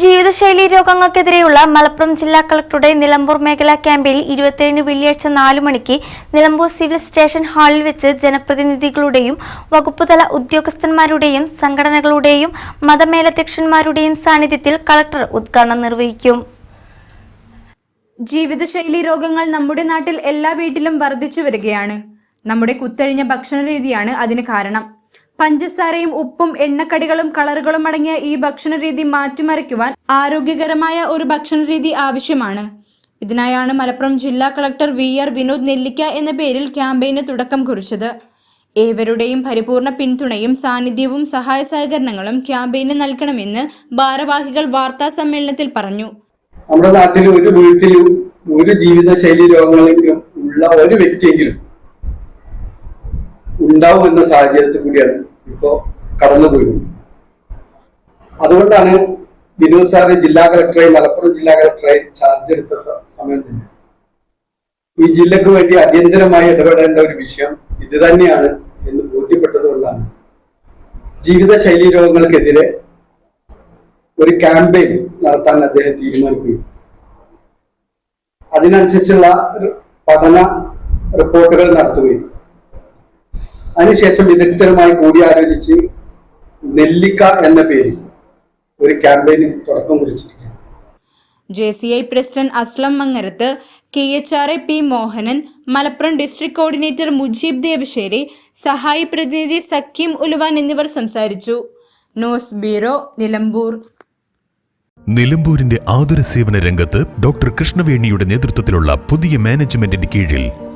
ജീവിതശൈലി രോഗങ്ങൾക്കെതിരെയുള്ള മലപ്പുറം ജില്ലാ കളക്ടറുടെ നിലമ്പൂർ മേഖലാ ക്യാമ്പിൽ ഇരുപത്തിയേഴിന് വെള്ളിയാഴ്ച നാലു മണിക്ക് നിലമ്പൂർ സിവിൽ സ്റ്റേഷൻ ഹാളിൽ വെച്ച് ജനപ്രതിനിധികളുടെയും വകുപ്പുതല ഉദ്യോഗസ്ഥന്മാരുടെയും സംഘടനകളുടെയും മതമേലധ്യക്ഷന്മാരുടെയും സാന്നിധ്യത്തിൽ കളക്ടർ ഉദ്ഘാടനം നിർവഹിക്കും. ജീവിതശൈലി രോഗങ്ങൾ നമ്മുടെ നാട്ടിൽ എല്ലാ വീട്ടിലും വർദ്ധിച്ചു വരികയാണ്. നമ്മുടെ കുത്തഴിഞ്ഞ ഭക്ഷണ രീതിയാണ് അതിന് കാരണം. പഞ്ചസാരയും ഉപ്പും എണ്ണക്കടികളും കളറുകളും അടങ്ങിയ ഈ ഭക്ഷണരീതി മാറ്റിമറിക്കുവാൻ ആരോഗ്യകരമായ ഒരു ഭക്ഷണരീതി ആവശ്യമാണ്. ഇതിനായാണ് മലപ്പുറം ജില്ലാ കളക്ടർ വി ആർ വിനോദ് നെല്ലിക്ക എന്ന പേരിൽ ക്യാമ്പയിന് തുടക്കം കുറിച്ചത്. ഏവരുടെയും പരിപൂർണ പിന്തുണയും സാന്നിധ്യവും സഹായ സഹകരണങ്ങളും ക്യാമ്പയിന് നൽകണമെന്ന് ഭാരവാഹികൾ വാർത്താ സമ്മേളനത്തിൽ പറഞ്ഞു. നമ്മുടെ നാട്ടിൽ ഒരു വീട്ടിലും ഒരു ജീവിതശൈലി രോഗങ്ങളെങ്കിലും ഉള്ള ഒരു വ്യക്തിയെങ്കിലും ഉണ്ടാവും എന്ന സാഹചര്യത്തിൽ കൂടിയാണ് ഇപ്പോ കടന്നുപോയി. അതുകൊണ്ടാണ് വിനോദ് സാറ് ജില്ലാ കളക്ടറായി മലപ്പുറം ജില്ലാ കളക്ടറായി ചാർജ് എടുത്ത സമയം തന്നെ. ഈ ജില്ലക്ക് വേണ്ടി അടിയന്തരമായി ഇടപെടേണ്ട ഒരു വിഷയം ഇത് തന്നെയാണ് എന്ന് ബോധ്യപ്പെട്ടത് കൊണ്ടാണ് ജീവിതശൈലി രോഗങ്ങൾക്കെതിരെ ഒരു ക്യാമ്പയിൻ നടത്താൻ അദ്ദേഹം തീരുമാനിക്കുകയും. അതിനനുസരിച്ചുള്ള പഠന റിപ്പോർട്ടുകൾ നടത്തുകയും. അതിനുശേഷം വിദഗ്ധരുമായി കൂടിയാലോചിച്ച് നെല്ലിക്ക എന്ന പേരിൽ ഒരു ക്യാമ്പയിന് തുടക്കം കുറിച്ചിരിക്കുന്നു J C I president Aslam Mangarath K H R A P Mohanan Malappuram district coordinator Mujeeb Devasseri സഹായി പ്രതിനിധി സക്കീം ഉലുവാൻ എന്നിവർ സംസാരിച്ചു. News bureau Nilambur. നിലമ്പൂരിന്റെ ആതുര സേവന രംഗത്ത് ഡോക്ടർ കൃഷ്ണവേണിയുടെ നേതൃത്വത്തിലുള്ള പുതിയ മാനേജ്മെന്റിന്റെ കീഴിൽ